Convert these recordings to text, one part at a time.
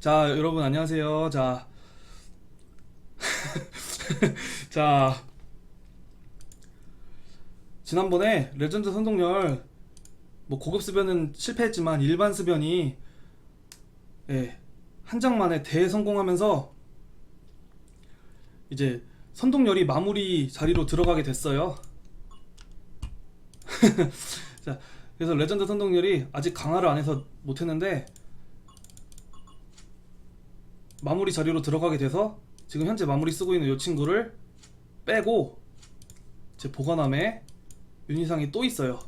자, 여러분 안녕하세요. 자, 자, 지난번에 레전드 선동열 뭐 고급 습변은 실패했지만 일반 습변이 예, 한 장 만에 대성공하면서 이제 선동열이 마무리 자리로 들어가게 됐어요. 자, 그래서 레전드 선동열이 아직 강화를 안 해서 못했는데 마무리 자리로 들어가게 돼서 지금 현재 마무리 쓰고 있는 이 친구를 빼고 제 보관함에 윤희상이 또 있어요.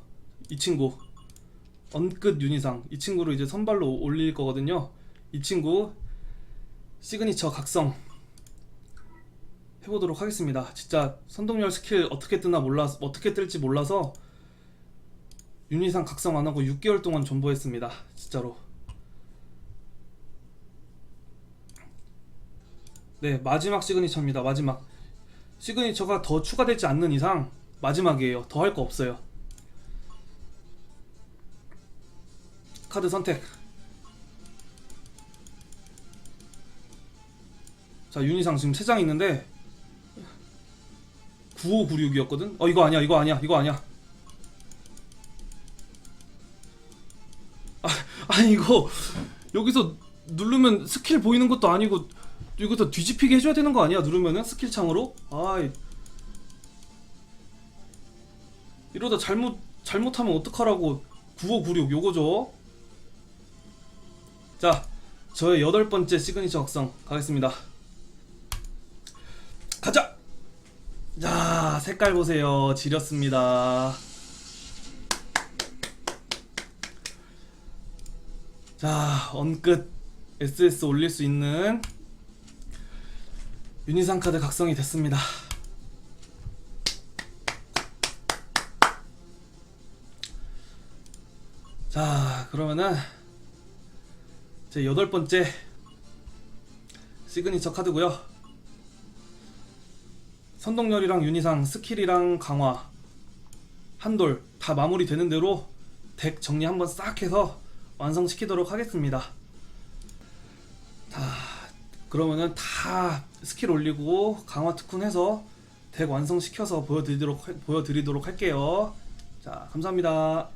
이 친구 언끝 윤희상 이 친구를 이제 선발로 올릴 거거든요. 이 친구 시그니처 각성 해보도록 하겠습니다. 진짜 선동열 스킬 어떻게 뜨나 몰라 어떻게 뜰지 몰라서 윤희상 각성 안 하고 6개월 동안 존버했습니다. 진짜로. 네, 마지막 시그니처입니다. 마지막. 시그니처가 더 추가되지 않는 이상 마지막이에요. 더 할 거 없어요. 카드 선택. 자, 윤희상 지금 3장 있는데 9596이었거든? 어, 이거 아니야, 이거 아니야, 이거 아니야. 아, 아니, 이거 여기서 누르면 스킬 보이는 것도 아니고 이것도 뒤집히게 해줘야 되는 거 아니야? 누르면은 스킬 창으로? 아이 이러다 잘못 잘못하면 어떡하라고 9596 요거죠? 자 저의 여덟 번째 시그니처 각성 가겠습니다 가자! 자 색깔 보세요 지렸습니다 자 언끝 SS 올릴 수 있는 유니상 카드 각성이 됐습니다. 자, 그러면은 제 여덟 번째 시그니처 카드고요. 선동열이랑 유니상 스킬이랑 강화 한돌 다 마무리되는 대로 덱 정리 한번 싹 해서 완성시키도록 하겠습니다. 자, 그러면은 다 스킬 올리고 강화 특훈 해서 덱 완성시켜서 보여드리도록 할- 보여드리도록 할게요. 자, 감사합니다.